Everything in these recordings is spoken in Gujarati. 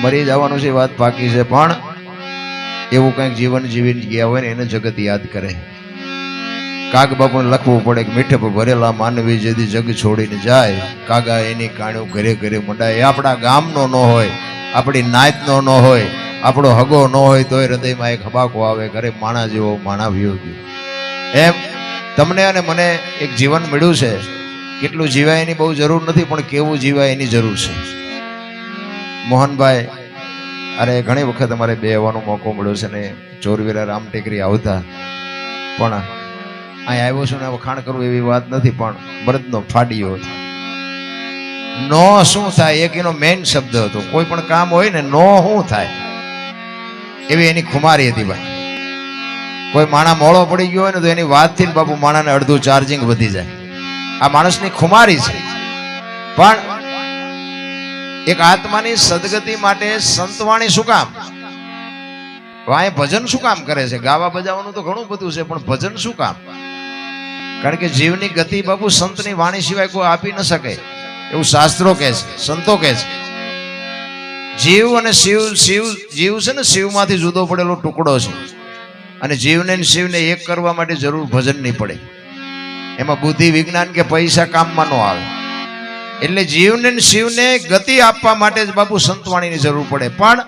મરી જવાનું છે વાત પાકી છે, પણ એવું કંઈક જીવન જીવીને ગયા હોય ને એને જગત યાદ કરે. કાગ બાપુને લખવું પડે કે મીઠે પર ભરેલા માનવી જેથી જગ છોડીને જાય. કાગા એની કાણ્યું ઘરે ઘરે મંડાય. એ આપણા ગામનો ન હોય, આપણી નાતનો ન હોય, આપણો હગો ન હોય, તોય હૃદયમાં એક હબાકો આવે, ઘરે માણા જેવો માણા વ્યો ગયો. એમ તમને અને મને એક જીવન મળ્યું છે. કેટલું જીવાય એની બહુ જરૂર નથી, પણ કેવું જીવાય એની જરૂર છે. મોહનભાઈ, અરે ઘણી વખત અમારે બે આવવાનો મોકો મળ્યો છે ને ચોરવીરા રામ ટેકરી આવતા. પણ અહીં આવ્યો છું ને વખાણ કરવું એવી વાત નથી, પણ બળદનો ફાડીયો હતો. નો શું થાય, એક એનો મેઇન શબ્દ હતો. કોઈ પણ કામ હોય ને નો શું થાય? એવી એની ખુમારી હતી ભાઈ. કોઈ માણા મોળો પડી ગયો હોય ને તો એની વાતથી બાપુ માણાને અડધું ચાર્જિંગ વધી જાય. આ માણસની ખુમારી છે. પણ એક આત્માની સદગતિ માટે સંતવાણી શું કામ? વાય ભજન શું કામ કરે છે? ગાવા બજાવવાનું તો ઘણું બધું છે, પણ ભજન શું કામ? કારણ કે જીવની ગતિ બાપુ સંતની વાણી સિવાય કોઈ આપી ન શકે. એવું શાસ્ત્રો કહે છે, સંતો કહે છે. જીવ અને શિવ શિવ, જીવ છે ને શિવમાંથી જુદો પડેલો ટુકડો છે. અને જીવને શિવને એક કરવા માટે જરૂર ભજન નહીં પડે. એમાં બુદ્ધિ વિજ્ઞાન કે પૈસા કામમાં ન આવે. એટલે જીવને ને શિવને ગતિ આપવા માટે જ બાપુ સંતવાણીની જરૂર પડે. પણ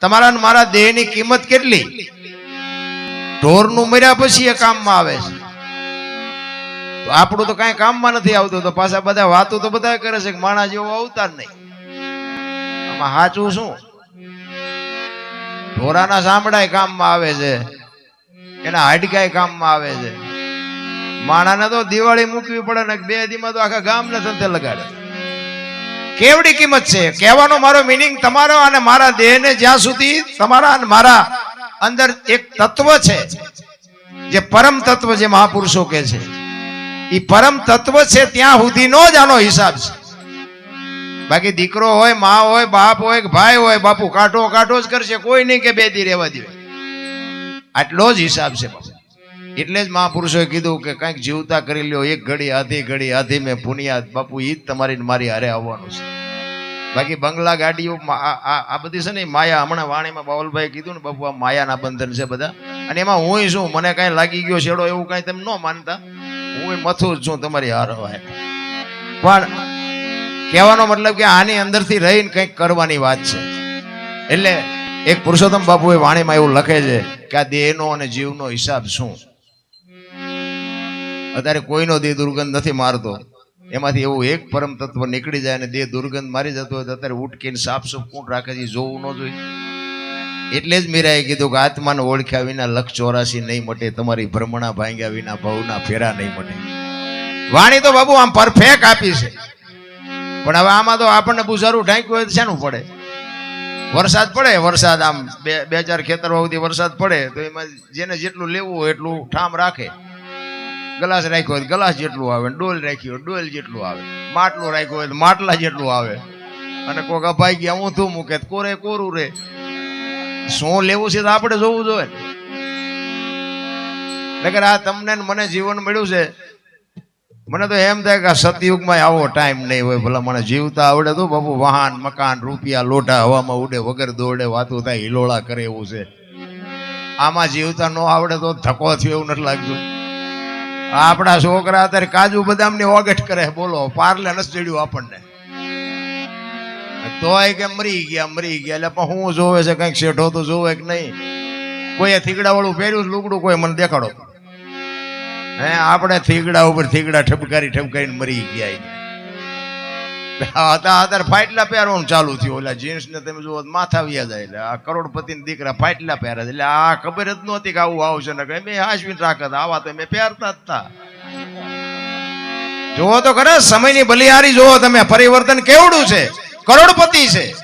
તમારા ને મારા દેહની કિંમત કેટલી? ઢોરનું મર્યા પછી એ કામમાં આવે છે. આપણું તો કાંઈ કામમાં નથી આવતું, તો પાછા બધા વાતો તો બધા કરે છે કે માણા જેવો અવતાર નહીં. આમાં સાચું શું? ઢોરાના સાંભળાય કામમાં આવે છે, એના હાડકાય કામમાં આવે છે. માણાને તો દિવાળી મૂકવી પડે ને બે દીમાં તો આખા ગામને સંતે લગાડે. કેવડી કિંમત છે? કહેવાનો મારો મિનિંગ તમારો અને મારા દેહને જ્યાં સુધી તમારા અને મારા અંદર એક તત્વ છે, જે પરમ તત્વ જે મહાપુરુષો કહે છે. એ પરમ તત્વ છે ત્યાં સુધીનો જ આનો હિસાબ છે. બાકી દીકરો હોય, મા હોય, બાપ હોય, કે ભાઈ હોય, બાપુ કાઢો કાઢો જ કરશે, કોઈ નહીં કે બે દી રહેવા દે આટલો જ હિસાબ છે. બાપુ એટલે જ મહાપુરુષોએ કીધું કે કંઈક જીવતા કરી લ્યો, એક ઘડી, આધી ઘડી, આધી મેં પુનિયાદ. બાપુ એ જ તમારી મારી હારે આવવાનું છે. બાકી બંગલા ગાડીઓ આ બધી છે ને માયા હમણાં વાણીમાં બાવલભાઈ કીધું ને, બાપુ, આ માયાના બંધન છે બધા. અને એમાં હું શું, મને કાંઈ લાગી ગયો છેડો એવું કાંઈ તમે ન માનતા? હું મથું જ છું તમારી હારો હોય પણ કહેવાનો મતલબ કે આની અંદરથી રહીને કંઈક કરવાની વાત છે. એટલે એક પુરુષોત્તમ બાપુએ વાણીમાં એવું લખે છે કે આ દેહનો અને જીવનો હિસાબ શું? અત્યારે કોઈનો દેહ દુર્ગંધ નથી મારતો. એમાંથી એવું એક પરમ તત્વ નીકળી જાય અને દેહ દુર્ગંધ મારી જતો હોય તો અત્યારે ઉટકીને સાફ સુફ રાખે છે જોવું ન જોઈએ. એટલે જ મીરાએ કીધું કે આત્માને ઓળખ્યા વિના લક્ષ ચોરાશી નહીં મટે, તમારી ભ્રમણા ભાંગ્યા વિના ભવના ફેરા નહીં મટે. વાણી તો બાબુ આમ પરફેક્ટ આપી છે. પણ હવે આમાં તો આપણને બુઝારું ઢાંક્યું હોય તો શેનું પડે? વરસાદ પડે, વરસાદ આમ બે બે ચાર ખેતર સુધી વરસાદ પડે, તો એમાં જેને જેટલું લેવું હોય એટલું ઠામ રાખે. ગલાસ રાખ્યો હોય ગ્લાસ જેટલું આવે, ડોલ રાખ્યો હોય ડોલ જેટલું આવે. માટલું રાખ્યો હોય માટલા જેટલું આવે. અને કોક અભાઈ ગયા, ઊંધું મૂકે કોરે કોરું રે? શું લેવું છે તો આપણે જોવું જોઈએ. ને. નકર આ તમને મને જીવન મળ્યું છે. મને તો એમ થાય કે સતયુગમાં આવો ટાઈમ નહીં હોય. ભલા મને જીવતા આવડે તો બાપુ, વાહન, મકાન, રૂપિયા લોટા હવામાં ઉડે, વગર દોડે, વાતો થાય, હિલોળા કરે એવું છે. આમાં જીવતા ન આવડે તો ધક્કો થયો એવું નથી લાગતું. આપણા છોકરા અત્યારે કાજુ બદામની ઓગઠ કરે. બોલો, પાર્લે નથી ચડ્યું આપણને. તોય કે મરી ગયા મરી ગયા. એટલે પણ હું જોવે છે કંઈક શેઠો તો જોવે કે નહીં? કોઈએ થીગડા વાળું પહેર્યું લુગડું? કોઈ મને દેખાડો. હે, આપણે થીગડા ઉપર થીગડા ઠપકારી ઠપકારીને મરી ગયા હતા અત્યારે ફાટલા પહેરવાનું ચાલુ થયું. એટલે જીન્સ ને તમે જુઓ, માથા વ્યા જાય એટલે. આ કરોડપતિ દીકરા ફાટલા પહેરે એટલે આ ખબર જ નહોતી કે આવું આવશે. ને કઈ મેં હાશવીન રાખત આવા તો મેં પહેરતા જ હતા. જુઓ તો ખરા, સમયની બલિહારી જુઓ તમે. પરિવર્તન કેવડું છે? કરોડપતિ છે.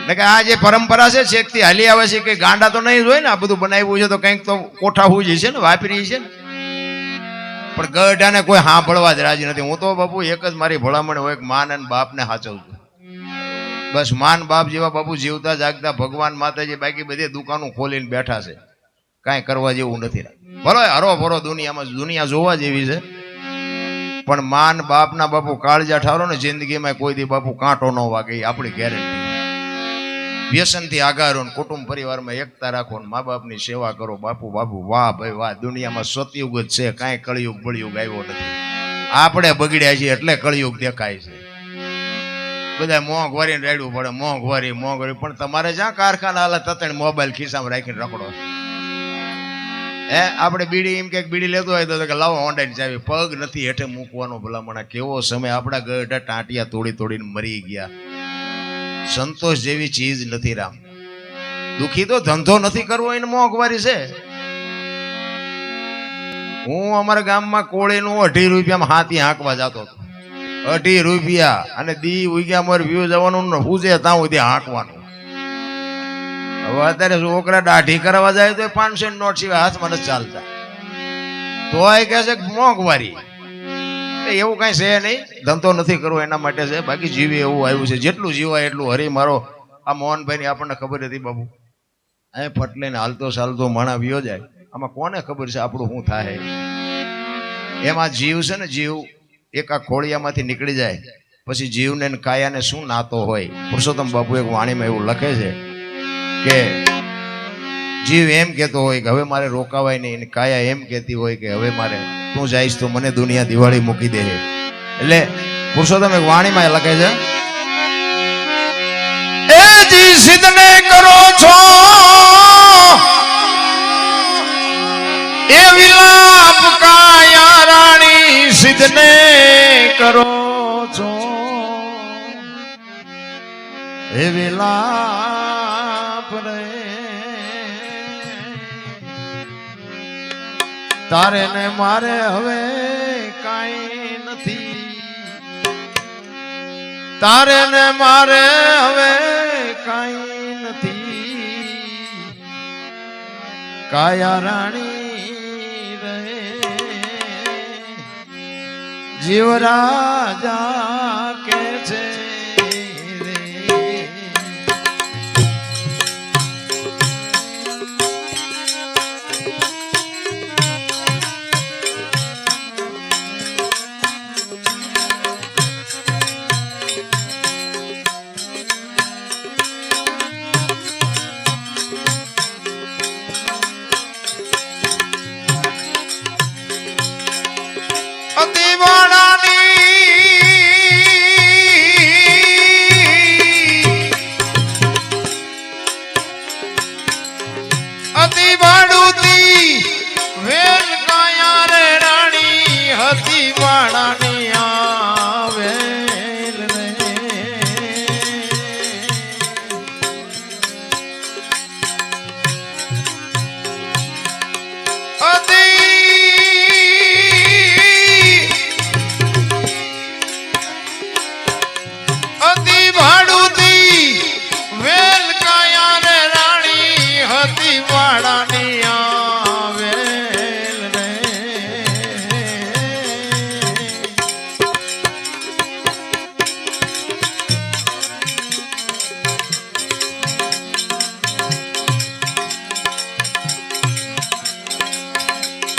એટલે કે આ જે પરંપરા છે, છેકથી હાલી આવે છે કે ગાંડા તો નહીં હોય ને? આ બધું બનાવ્યું છે તો કંઈક તો કોઠા હોય છે ને? વાપરી છે ને? પણ ગઢાને કોઈ સાંભળવા જ રાજી નથી. હું તો બાપુ એક જ મારી ભલામણ હોય માન અને બાપને સાચવજો બસ માન બાપ જેવા બાપુ જીવતા જાગતા ભગવાન માતાજી બાકી બધી દુકાનો ખોલીને બેઠા છે. કાંઈ કરવા જેવું નથી ભલો હરો ભરો દુનિયામાં, દુનિયા જોવા જેવી છે. પણ માન બાપના બાપુ કાળજા ઠારો ને જિંદગીમાં કોઈ દી બાપુ કાંટો ન વાગે આપણી ગેરંટી વ્યસનથી આગારો કુટુંબ પરિવારમાં એકતા રાખો મા બાપની સેવા કરો બાપુ બાપુ વાહ ભાઈ વાહ દુનિયામાં સતયુગ જ છે કાંઈ કળિયુગ બળિયુગ આવ્યો નથી. આપણે બગડ્યા છીએ એટલે કળિયુગ દેખાય છે. બધા મોંઘ વારીને રેડવું પડે મોંઘવારી મોંઘવારી પણ તમારે જ્યાં કારખાના હાલે તતણ મોબાઈલ ખિસ્સામાં રાખીને રખડો. હે આપણે બીડી એમ કે બીડી લેતો હોય તો કે લાવો ઓનલાઈન જાવી પગ નથી હેઠે મૂકવાનો ભલામણા. કેવો સમય? આપણા ગઢા ટાંટિયા તોડી તોડીને મરી ગયા. સંતોષ જેવી ચીજ નથી રામ. દુખી તો ધંધો નથી કરવો, એને મોંઘવારી છે. હું અમારા ગામમાં કોળીનું અઢી રૂપિયામાં હાથી હાંકવા જતો હતો. અઢી રૂપિયા અને દી ઉગ્યા મોર વ્યૂ જવાનું ને પૂજે ત્યાં સુધી હાંકવાનું. હવે અત્યારે છોકરા દાઢી કરવા જાય તો પાંચસો નોટ સિવાય હાથમાં નથી ચાલતા. તો તોય કહે છે મોંઘવારી. એ એવું કઈ છે નહીં. ધંધો નથી કરવો એના માટે છે. બાકી જીવે એવું આવ્યું છે. જેટલું જીવાય એટલું હરી મારો. આ મોહનભાઈ ની આપણને ખબર હતી બાબુ. અહીં ફટલે ને હાલતો ચાલતો માણા વિયો જાય. આમાં કોને ખબર છે આપણું શું થાય? એમાં જીવ છે ને જીવ એક આ ખોળિયામાંથી નીકળી જાય. પછી જીવને કાયાને શું નાતો હોય? પુરુષોત્તમ બાપુ એક વાણીમાં એવું લખે છે કે જીવ એમ કહેતો હોય કે હવે મારે રોકાવાય નહીં. કાયા એમ કહેતી હોય કે હવે મારે તું જઈશ તો મને દુનિયા દિવાળી મૂકી દે એટલે પુરુષોત્તમ એક વાણીમાં લખે છે, એ જી કરો છો, એ વિલાપ કાયા રાણી સિદ્ધને કરો છો. એ વિલાપ તારે ને મારે હવે કાંઈ નથી. તારે ને મારે હવે કાંઈ નથી. કાયા રાણી રે જીવ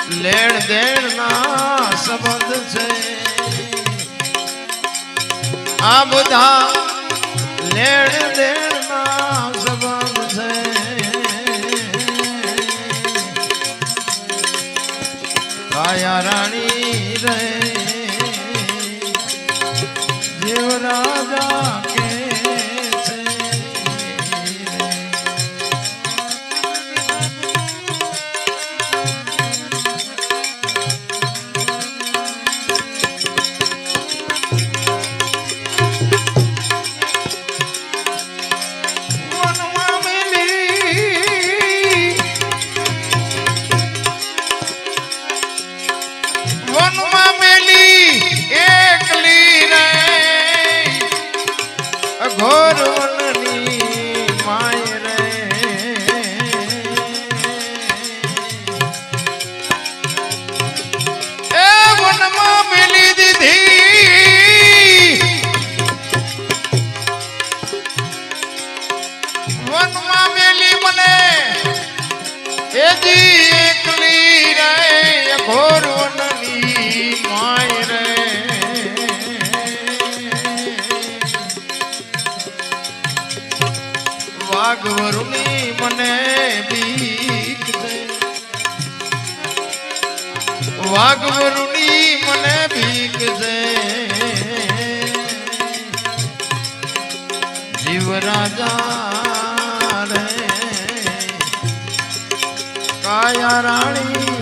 લેણ દેણ ના સંબંધ છે. આ બધા લેણ દેણ ના સંબંધ છે. કાયા રાણી રહે જીવ રાજા વાઘવરુની મને ભીખ છે જીવ રાજા રે. કાયા રાણી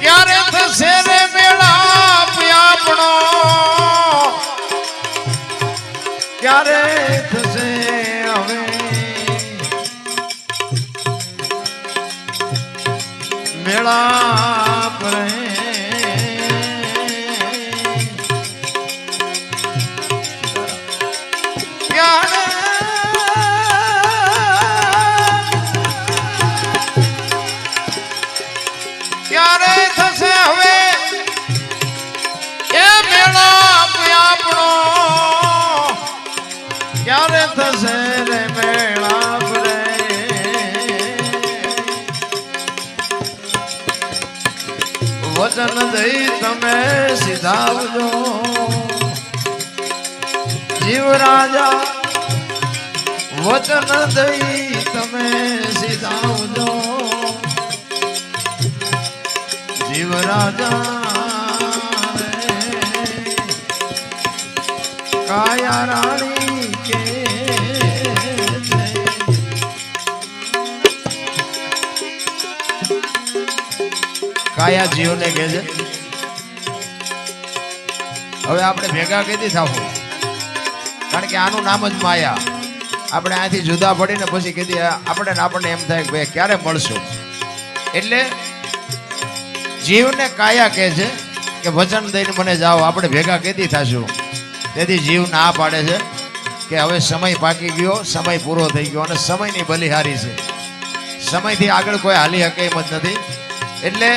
ક્યારે થશે રે આપણો. ક્યારે થશે હવે મેળાપ ક્યારે થશે રે મેળાપ રે વચન દઈ તમે સીધાવજો જીવ રાજા વચન દઈ તમે સીધાવજો જીવ રાજા રે, કાયા રાણી કે કાયા જીવને કહે છે. હવે આપણે ભેગા કીધી થાવું? કારણ કે આનું નામ જ માયા. આપણે અહીંથી જુદા પડીને પછી કીધી આપણે આપણને એમ થાય કે ભાઈ, ક્યારે મળશું? એટલે જીવને કાયા કહે છે કે વચન દઈને મને જાઓ, આપણે ભેગા કેદી થશું? તેથી જીવ ના પાડે છે કે હવે સમય પાકી ગયો, સમય પૂરો થઈ ગયો અને સમયની બલિહારી છે. સમયથી આગળ કોઈ હાલી શકે એમ જ નથી. એટલે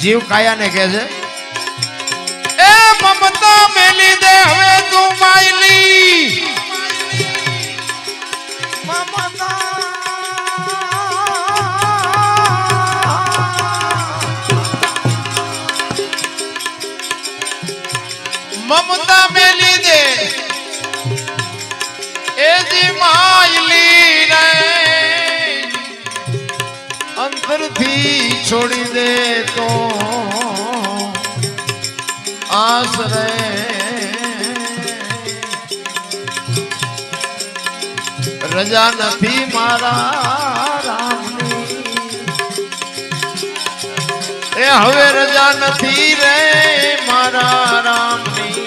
જીવ કાયાને કહે છે? એ મમતા મેલી દે હવે તું માયલી. મમતા. મેલી દે. રજા નથી મારા રામની. એ હવે રજા નથી રે મારા રામની.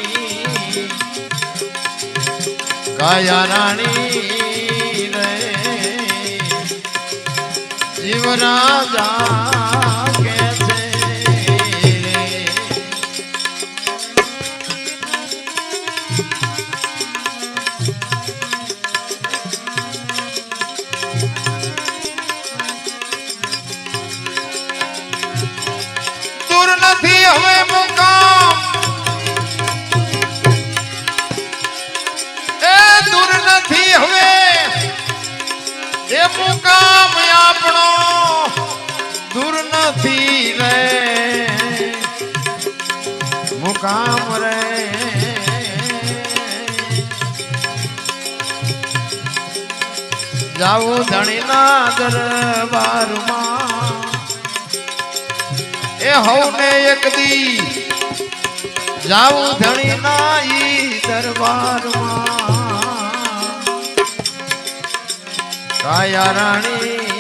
કાયા રાણી રે. જીવરાજા નથી રે. મુકામ રે. જાવું ધણીના દરબારમાં એ હવને એક દી. જાવું ધણી ના ઈ દરબારમાં. કાયા રાણી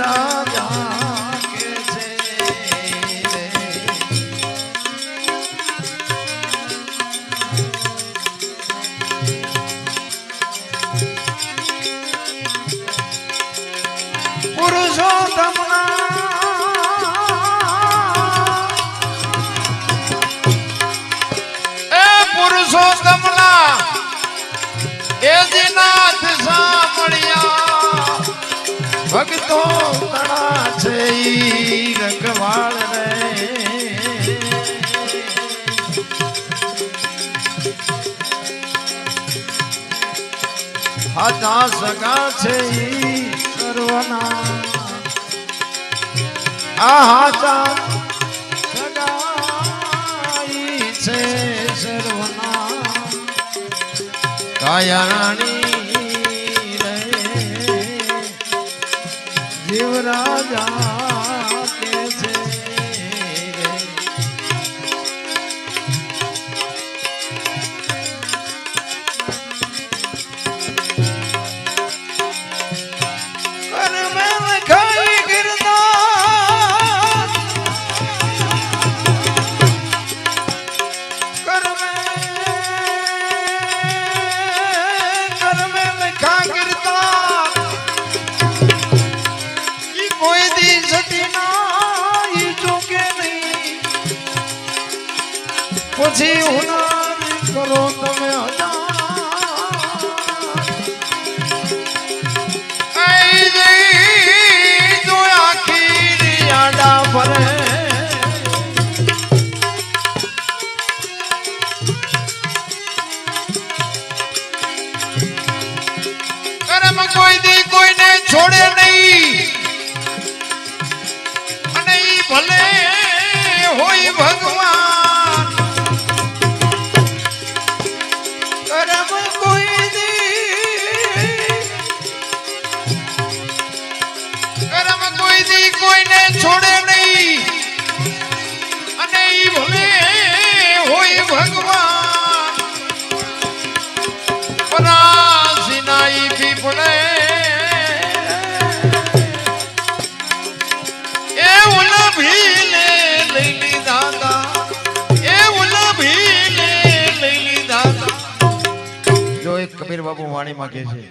દેવરાજા હાથા સગા છે સર્વના. આ હાથા સગા ઈ છે સર્વના. કાયારાણી રે જીવરાજા કોઈને છોડે નહીં. અને ઈ ભલે હોય ભગવાન. પરાસીના ઈ પીપળે એ ઉલા ભીલે લઈ લીધા એ ઉલા ભીલે લઈ લીધા જો એક કબીર બાબુ વાણીમાં કહે છે